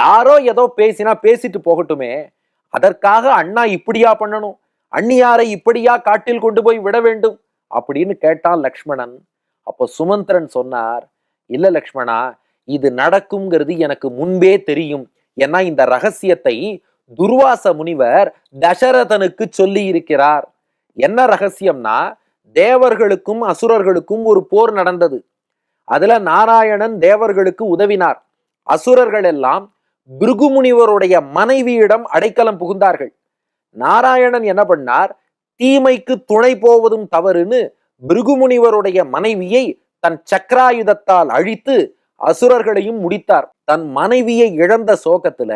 யாரோ ஏதோ பேசினா பேசிட்டு போகட்டுமே. அதற்காக அண்ணா இப்படியா பண்ணணும்? அண்ணியாரை இப்படியா காட்டில் கொண்டு போய் விட வேண்டும்? அப்படின்னு கேட்டான் லக்ஷ்மணன். அப்போ சுமந்திரன் சொன்னார் இல்ல லக்ஷ்மணா இது நடக்குங்கிறது எனக்கு முன்பே தெரியும். ஏன்னா இந்த ரகசியத்தை துர்வாச முனிவர் தசரதனுக்கு சொல்லி இருக்கிறார் என்ன ரகசியம்னா தேவர்களுக்கும் அசுரர்களுக்கும் ஒரு போர் நடந்தது. அதுல நாராயணன் தேவர்களுக்கு உதவினார். அசுரர்கள் எல்லாம் பிருகுமுனிவருடைய மனைவியிடம் அடைக்கலம் புகுந்தார்கள். நாராயணன் என்ன பண்ணார்? தீமைக்கு துணை போவதும் தவறுன்னு பிருகுமுனிவருடைய மனைவியை தன் சக்கராயுதத்தால் அழித்து அசுரர்களையும் முடித்தார். தன் மனைவியை இழந்த சோகத்துல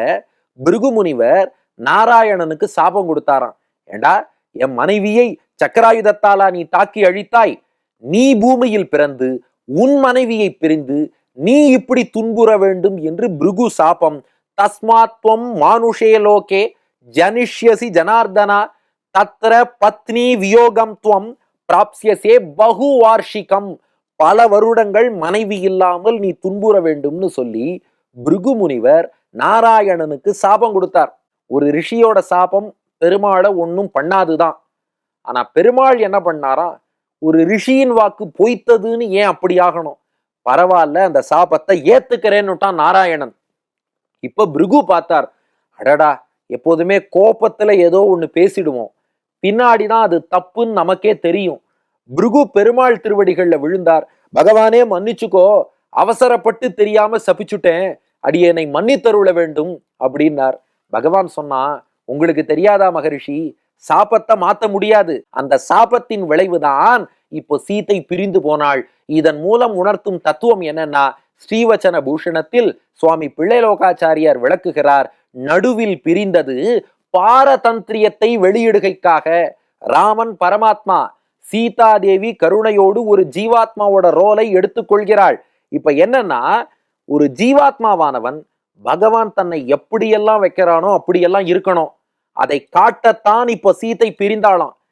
பிருகுமுனிவர் நாராயணனுக்கு சாபம் கொடுத்தாராம். ஏண்டா? என் மனைவியை சக்கராயுதத்தாலா நீ தாக்கி அழித்தாய். நீ பூமியில் பிறந்து உன் மனைவியை பிரிந்து நீ இப்படி துன்புற வேண்டும் என்று பிருகு சாபம் தஸ்மாத்வம் மானுஷே லோகே ஜனிஷ்யசி ஜனார்தனா தத்ர பத்னி வியோகம் துவம் பிராப்சியசே பகு வார்ஷிகம் பல வருடங்கள் மனைவி இல்லாமல் நீ துன்புற வேண்டும்னு சொல்லி பிருகு முனிவர் நாராயணனுக்கு சாபம் கொடுத்தார். ஒரு ரிஷியோட சாபம் பெருமாளை ஒன்றும் பண்ணாதுதான். ஆனா பெருமாள் என்ன பண்ணாரா? ஒரு ரிஷியின் வாக்கு பொய்த்ததுன்னு ஏன் அப்படி ஆகணும்? பரவாயில்ல அந்த சாபத்தை ஏத்துக்கிறேன்னுட்டான் நாராயணன். இப்போ பிருகு பார்த்தார். அடடா எப்போதுமே கோபத்துல ஏதோ ஒன்று பேசிடுவோம். பின்னாடிதான் அது தப்புன்னு நமக்கே தெரியும். பிருகு பெருமாள் திருவடிகளில் விழுந்தார். பகவானே மன்னிச்சுக்கோ அவசரப்பட்டு தெரியாம சபிச்சுட்டேன். என்னை மன்னித்தருள வேண்டும் அப்படின்னார். பகவான் சொன்னா உங்களுக்கு தெரியாதா மகரிஷி? சாபத்தை மாத்த முடியாது. அந்த சாபத்தின் விளைவுதான் இப்போ சீத்தை பிரிந்து போனாள். இதன் மூலம் உணர்த்தும் தத்துவம் என்னன்னா ஸ்ரீவச்சன பூஷணத்தில் சுவாமி பிள்ளைலோகாச்சாரியார் விளக்குகிறார். நடுவில் பிரிந்தது பாரதந்திரியத்தை வெளியிடுகைக்காக. ராமன் பரமாத்மா சீதா தேவி கருணையோடு ஒரு ஜீவாத்மாவோட ரோலை எடுத்துக்கொள்கிறாள் இப்ப என்னன்னா ஒரு ஜீவாத்மாவானவன் பகவான் தன்னை எப்படியெல்லாம் வைக்கிறானோ அப்படியெல்லாம் இருக்கணும். அதை காட்டத்தான் இப்போ சீத்தை பிரிந்தாளாம்.